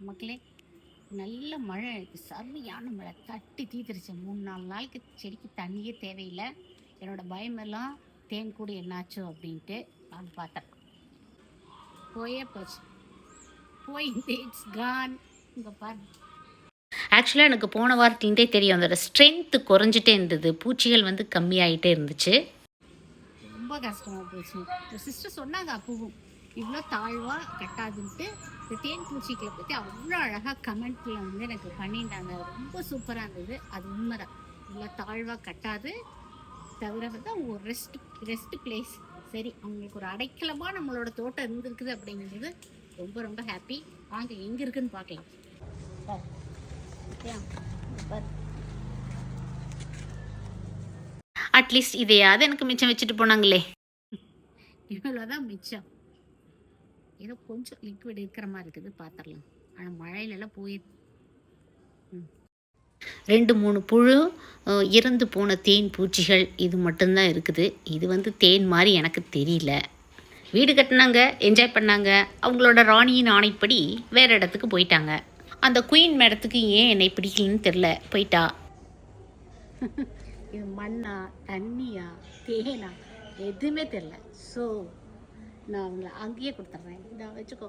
மக்களே நல்ல மழை சரியான மழை. தட்டி தீத்துருச்சு. மூணு நாலு நாளுக்கு செடிக்கு தண்ணியே தேவையில்லை. என்னோட பயமெல்லாம் தேன் கூட என்னாச்சோ அப்படின்ட்டு நான் பார்த்தேன். போயே போச்சு. போய் இட்ஸ் கான் இங்கே பாரு. ஆக்சுவலாக எனக்கு போன வாரத்துலேருந்தே தெரியும். அதோட ஸ்ட்ரென்த்து குறைஞ்சிட்டே இருந்தது. பூச்சிகள் வந்து கம்மியாயிட்டே இருந்துச்சு. ரொம்ப கஷ்டமாக போச்சு. சிஸ்டர் சொன்னாங்க அப்பவும் இவ்வளோ தாழ்வாக கட்டாதுன்ட்டு இந்த தேன் பூச்சிகளை பற்றி அவ்வளோ அழகாக கமெண்ட்டில் வந்து எனக்கு பண்ணியிருந்தாங்க. ரொம்ப சூப்பராக இருந்தது. அது உண்மைதான். இவ்வளோ தாழ்வாக கட்டாது. தவிர வந்து அவங்க ஒரு ரெஸ்ட் ரெஸ்ட் பிளேஸ் சரி அவங்களுக்கு ஒரு அடைக்கலமாக நம்மளோட தோட்டம் இருந்திருக்குது அப்படிங்கிறது ரொம்ப ரொம்ப ஹாப்பி வாங்க எங்கே இருக்குன்னு பார்க்கலாம். அட்லீஸ்ட் இதையாவது எனக்கு மிச்சம் வச்சுட்டு போனாங்களே. இவ்வளோதான் மிச்சம். ஏதோ கொஞ்சம் லிக்விட் இருக்கிற மாதிரி இருக்குது பார்த்துடலாம் ஆனால் மழையிலலாம் போய் ரெண்டு மூணு புழு இறந்து போன தேன் பூச்சிகள் இது மட்டும்தான் இருக்குது. இது வந்து தேன் மாதிரி எனக்கு தெரியல. வீடு கட்டினாங்க என்ஜாய் பண்ணாங்க. அவங்களோட ராணியின் ஆணைப்படி வேற இடத்துக்கு போயிட்டாங்க. அந்த குயின் மேடத்துக்கு ஏன் என்னை பிடிக்கலன்னு தெரில போயிட்டா. இது மண்ணா தண்ணியா தேனா எதுவுமே தெரில ஸோ நான் அவங்கள அங்கேயே கொடுத்துட்றேன். இதை வச்சுக்கோ.